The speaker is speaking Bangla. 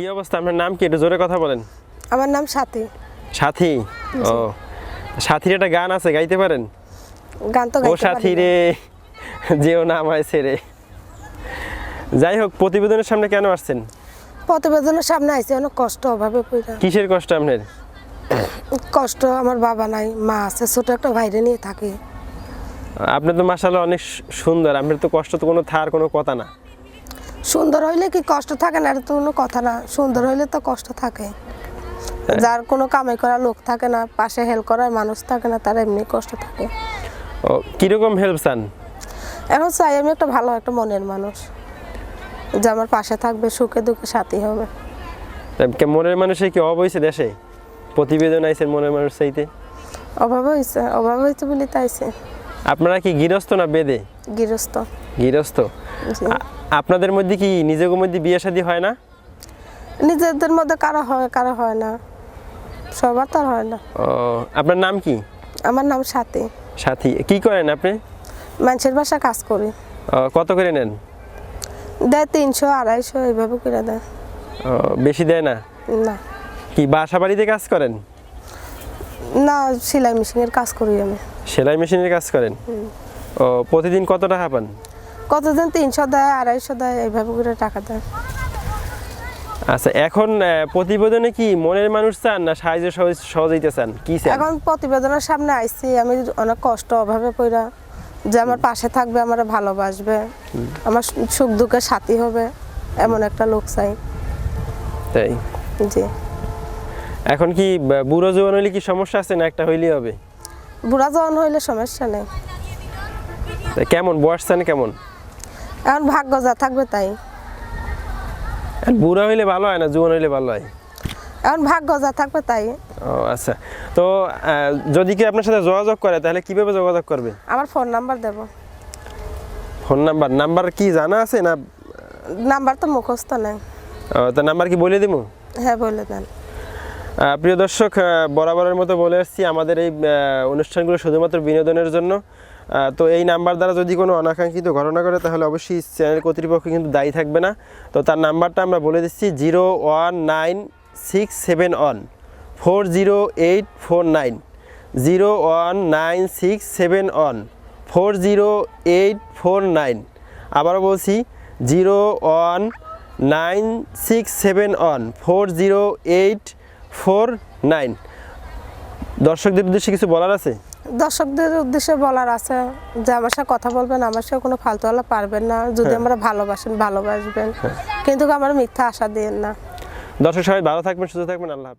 কি অবস্থা? আপনার নাম কি? একটু জোরে কথা বলেন। আমার নাম সাথী। সাথী? ও সাথীর একটা গান আছে গাইতে পারেন? গান তো ও গাইতে সাথী। রে যেও না আমায় ছেড়ে। যাই হোক প্রতিবেদনের সামনে কেন আসছেন? প্রতিবেদনের সামনে আইসি অনেক কষ্ট অভাবে পড়া কিসের কষ্ট আপনার? কষ্ট আমার বাবা নাই মা আছে ছোট একটা ভাইরে নিয়ে থাকি। আপনি তো মাসাল্লাহ অনেক সুন্দর আপনার তো কষ্ট তো কোনো থার কোনো কথা না। সুন্দর হইলে কি কষ্ট থাকে না? এটা তো কোনো কথা না। সুন্দর হইলে তো কষ্ট থাকে। যার কোনো কামাই করা লোক থাকে না পাশে হেল্প করার মানুষ থাকে না তার এমনি কষ্ট থাকে। ও কীরকম হেল্প চান? এখন চাই আমি একটা ভালো একটা মনের মানুষ। যে আমার পাশে থাকবে সুখে দুঃখে সাথী হবে। মনের মানুষের কি অভাব হয়েছে দেশে? প্রতিবেদন আইছে মনের মানুষ চাইতে। অভাব হয়েছে অভাব হয়েছে বলে তাইছে। আপনারা কি গৃহস্থ না বেদে? গৃহস্থ। গৃহস্থ। আপনাদের মধ্যে কি নিজেদের মধ্যে বিয়ে শাদী হয় না? নিজেদের মধ্যে কারও হয় কারও হয় না। সবার তো আর হয় না। ও আপনার নাম কি? আমার নাম সাথী। সাথী কি করেন আপনি? মানুষের বাসা কাজ করি। ও, কত করে নেন? দেয় তিনশো আড়াইশো এইভাবে করে দেয়। ও, বেশি দেয় না? না। কি বাসা বাড়িতে কাজ করেন? না সেলাই মেশিনের কাজ করি আমি। সেলাই মেশিনের কাজ করেন? ও প্রতিদিন কত টাকা পান? কতদিন তিনশো দেয় আড়াইশো দেয় এইভাবে করে টাকা দেয়। আচ্ছা এখন প্রতিবেদনে কি মনের মানুষ চান না সাহায্য সহযোগিতা চান? কি চান? এখন প্রতিবেদনের সামনে আইছি আমি অনেক কষ্ট অভাবে পড়া যে আমার পাশে থাকবে আমার ভালোবাসবে আমার সুখ দুঃখের সাথী হবে এমন একটা লোক চাই। তাই? জি। এখন কি বুড়ো জোয়ান হইলে কি সমস্যা আছে না একটা হইলেই হবে? বুড়া যখন হইলে সমস্যা নেই। কেমন? বয়স চান কেমন? এখন ভাগ্য যা থাকবে তাই। বুড়া হইলে ভালো হয় না জোয়ান হইলে ভালো হয়? এখন ভাগ্য যা থাকবে তাই। ও আচ্ছা। তো যদি কি আপনার সাথে যোগাযোগ করে তাহলে কীভাবে যোগাযোগ করবে? আমার ফোন নাম্বার দেব। Phone number? নাম্বার কি জানা আছে না? নাম্বার তো মুখস্থ নেই। ও, তা নাম্বার কি বলে দিব হ্যাঁ বলে দেন। প্রিয় দর্শক বরাবরের মতো বলে আসছি আমাদের এই অনুষ্ঠানগুলো শুধুমাত্র বিনোদনের জন্য। তো এই নাম্বার দ্বারা যদি কোনো অনাকাঙ্ক্ষিত ঘটনা করে তাহলে অবশ্যই চ্যানেল কর্তৃপক্ষ কিন্তু দায়ী থাকবে না। তো তার নাম্বারটা আমরা বলে দিচ্ছি zero one nine six seven one four zero eight four nine. Zero one nine six seven one four zero eight four nine. আবারও বলছি zero one nine six seven one four zero eight four nine. দর্শকদের উদ্দেশ্যে কিছু বলার আছে? দর্শকদের উদ্দেশ্যে বলার আছে যে আমার সাথে কথা বলবেন আমার সাথে কোনো ফালতু হলে পারবেন না। যদি আমরা ভালোবাসেন ভালোবাসবেন। কিন্তু আমার মিথ্যা আশা দিয়েন না। দর্শক সবাই ভালো থাকবেন সুস্থ থাকবেন আল্লাহ হাফিজ।